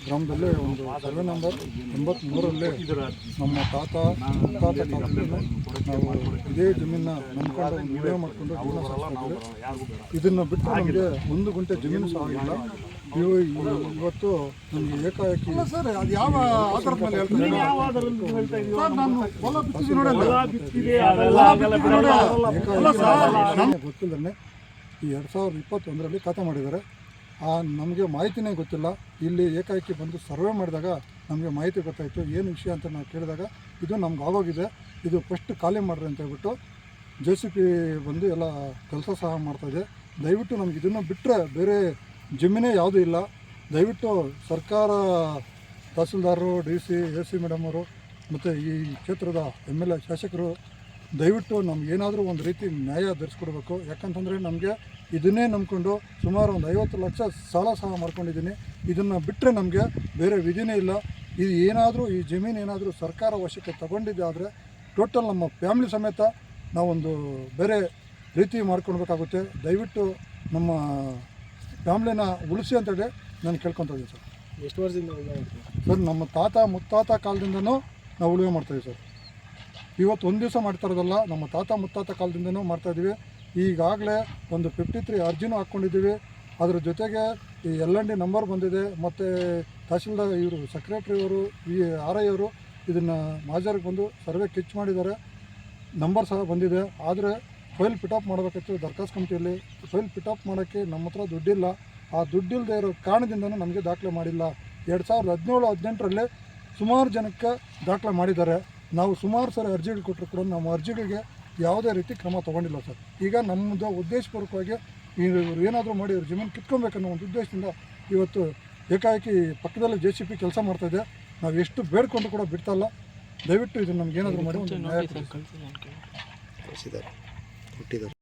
ಗ್ರಾಮದಲ್ಲಿ ಒಂದು survey number ಎಂಬತ್ತ್ಮೂರಲ್ಲೇ ನಮ್ಮ ತಾತ ಮುತ್ತಾತ ಕಾಲದಿಂದ ನಾವು ಇದೇ ಜಮೀನ ನಂಬ್ಕೊಂಡು ಒಂದು ವಿಡಿಯೋ ಮಾಡಿಕೊಂಡು ಜೀವನ ಸಾಗಿಸ್ತಾ ಇದ್ದೀವಿ ಇದನ್ನು ಬಿಟ್ಟು ನಮಗೆ ಒಂದು ಗುಂಟೆ ಜಮೀನು ಸಹ ಇಲ್ಲ ಇವು ಇವತ್ತು ನಮಗೆ ಏಕಾಏಕಿ ಸರ್ ಅದು ಯಾವ ಆಧಾರದ ಮೇಲೆ ಹೇಳ್ತಾರೆ ಸರ್ ನಾನು ಹೊಲ ಈ ಎರಡು ಸಾವಿರದ ಇಪ್ಪತ್ತೊಂದರಲ್ಲಿ ಖಾತೆ ಮಾಡಿದ್ದಾರೆ. ಆ ನಮಗೆ ಮಾಹಿತಿನೇ ಗೊತ್ತಿಲ್ಲ. ಇಲ್ಲಿ ಏಕಾಏಕಿ ಬಂದು ಸರ್ವೆ ಮಾಡಿದಾಗ ನಮಗೆ ಮಾಹಿತಿ ಗೊತ್ತಾಯಿತು. ಏನು ವಿಷಯ ಅಂತ ನಾವು ಕೇಳಿದಾಗ ಇದು ನಮ್ಗೆ ಆಗೋಗಿದೆ. ಇದು ಫಸ್ಟ್ ಖಾಲಿ ಮಾಡ್ರಿ ಅಂತ ಹೇಳ್ಬಿಟ್ಟು ಜೆ ಸಿ ಪಿ ಬಂದು ಎಲ್ಲ ಕೆಲಸ ಸಹ ಮಾಡ್ತಾಯಿದೆ ದಯವಿಟ್ಟು ನಮ್ಗೆ ಇದನ್ನು ಬಿಟ್ಟರೆ ಬೇರೆ ಜಮೀನೇ ಯಾವುದೂ ಇಲ್ಲ. ದಯವಿಟ್ಟು ಸರ್ಕಾರ ತಹಸೀಲ್ದಾರರು D C, A C madam ಅವರು ಮತ್ತು ಈ ಕ್ಷೇತ್ರದ ಎಂ ಎಲ್ ಎ ಶಾಸಕರು ದಯವಿಟ್ಟು ನಮಗೇನಾದರೂ ಒಂದು ರೀತಿ ನ್ಯಾಯ ಧರಿಸ್ಕೊಡ್ಬೇಕು. ಯಾಕಂತಂದರೆ ನಮಗೆ ಇದನ್ನೇ ನಂಬ್ಕೊಂಡು ಸುಮಾರು ಒಂದು ಐವತ್ತು ಲಕ್ಷ ಸಾಲ ಸಹ ಮಾಡ್ಕೊಂಡಿದ್ದೀನಿ. ಇದನ್ನು ಬಿಟ್ಟರೆ ನಮಗೆ ಬೇರೆ ವಿಧಿನೇ ಇಲ್ಲ. ಇದು ಏನಾದರೂ ಈ ಜಮೀನು ಏನಾದರೂ ಸರ್ಕಾರ ವಶಕ್ಕೆ ತಗೊಂಡಿದ್ದೆ ಆದರೆ ಟೋಟಲ್ ನಮ್ಮ ಫ್ಯಾಮಿಲಿ ಸಮೇತ ನಾವೊಂದು ಬೇರೆ ರೀತಿ ಮಾಡ್ಕೊಳ್ಬೇಕಾಗುತ್ತೆ. ದಯವಿಟ್ಟು ನಮ್ಮ ಫ್ಯಾಮ್ಲಿನ ಉಳಿಸಿ ಅಂತೇಳಿ ನಾನು ಕೇಳ್ಕೊತಿದ್ದೀನಿ ಸರ್. ಎಷ್ಟು ವರ್ಷದಿಂದ ಸರ್ ನಮ್ಮ ತಾತ ಮುತ್ತಾತ ಕಾಲದಿಂದನೂ ನಾವು ಉಳುವೆ ಮಾಡ್ತಾಯಿದ್ದೀವಿ ಸರ್. ಇವತ್ತು ಒಂದು ದಿವಸ ಮಾಡ್ತಾ ಇರೋದಲ್ಲ, ನಮ್ಮ ತಾತ ಮುತ್ತಾತ ಕಾಲದಿಂದನೂ ಮಾಡ್ತಾಯಿದ್ದೀವಿ ಈಗಾಗಲೇ ಒಂದು ಫಿಫ್ಟಿ ತ್ರೀ ಅರ್ಜಿನೂ ಹಾಕ್ಕೊಂಡಿದ್ದೀವಿ ಅದರ ಜೊತೆಗೆ ಈ ಎಲ್ ಎನ್ ಡಿ ನಂಬರ್ ಬಂದಿದೆ. ಮತ್ತು ತಹಶೀಲ್ದಾರ್ ಇವರು ಸೆಕ್ರೆಟ್ರಿಯವರು ಈ ಆರ್ ಐ ಅವರು ಇದನ್ನು ಮಾಜರಿಗೆ ಬಂದು ಸರ್ವೆ ಕಿಚ್ ಮಾಡಿದ್ದಾರೆ. ನಂಬರ್ ಸಹ ಬಂದಿದೆ. ಆದರೆ ಫೈಲ್ ಪಿಟಪ್ ಮಾಡಬೇಕಿತ್ತು ದರ್ಖಾಸ್ ಕಮಿಟಿಯಲ್ಲಿ. ಫೈಲ್ ಪಿಟಪ್ ಮಾಡೋಕ್ಕೆ ನಮ್ಮ ಹತ್ರ ದುಡ್ಡಿಲ್ಲ. ಆ ದುಡ್ಡಿಲ್ಲದೆ ಇರೋ ಕಾರಣದಿಂದನೂ ನಮಗೆ ದಾಖಲೆ ಮಾಡಿಲ್ಲ. ಎರಡು ಸಾವಿರದ ಹದಿನೇಳು, ಹದಿನೆಂಟರಲ್ಲಿ ಸುಮಾರು ಜನಕ್ಕೆ ದಾಖಲೆ ಮಾಡಿದ್ದಾರೆ. ನಾವು ಸುಮಾರು ಸಲ ಅರ್ಜಿಗಳು ಕೊಟ್ಟರು ಕೂಡ ನಮ್ಮ ಅರ್ಜಿಗಳಿಗೆ ಯಾವುದೇ ರೀತಿ ಕ್ರಮ ತೊಗೊಂಡಿಲ್ಲ ಸರ್. ಈಗ ನಮ್ಮದು ಉದ್ದೇಶಪೂರ್ವಕವಾಗಿ ಇವರು ಏನಾದರೂ ಮಾಡಿ ಇವ್ರ ಜಮೀನು ಕಿತ್ಕೊಬೇಕನ್ನೋ ಒಂದು ಉದ್ದೇಶದಿಂದ ಇವತ್ತು ಏಕಾಏಕಿ ಪಕ್ಕದಲ್ಲೇ ಜೆ ಸಿ ಪಿ ಕೆಲಸ ಮಾಡ್ತಾಯಿದೆ ನಾವು ಎಷ್ಟು ಬೇಡ್ಕೊಂಡು ಕೂಡ ಬಿಡ್ತಾ ಇಲ್ಲ. ದಯವಿಟ್ಟು ಇದನ್ನು ನಮ್ಗೆ ಏನಾದರೂ ಮಾಡಿ ಒಂದು ನ್ಯಾಯ ಕೊಟ್ಟಿದ್ದಾರೆ.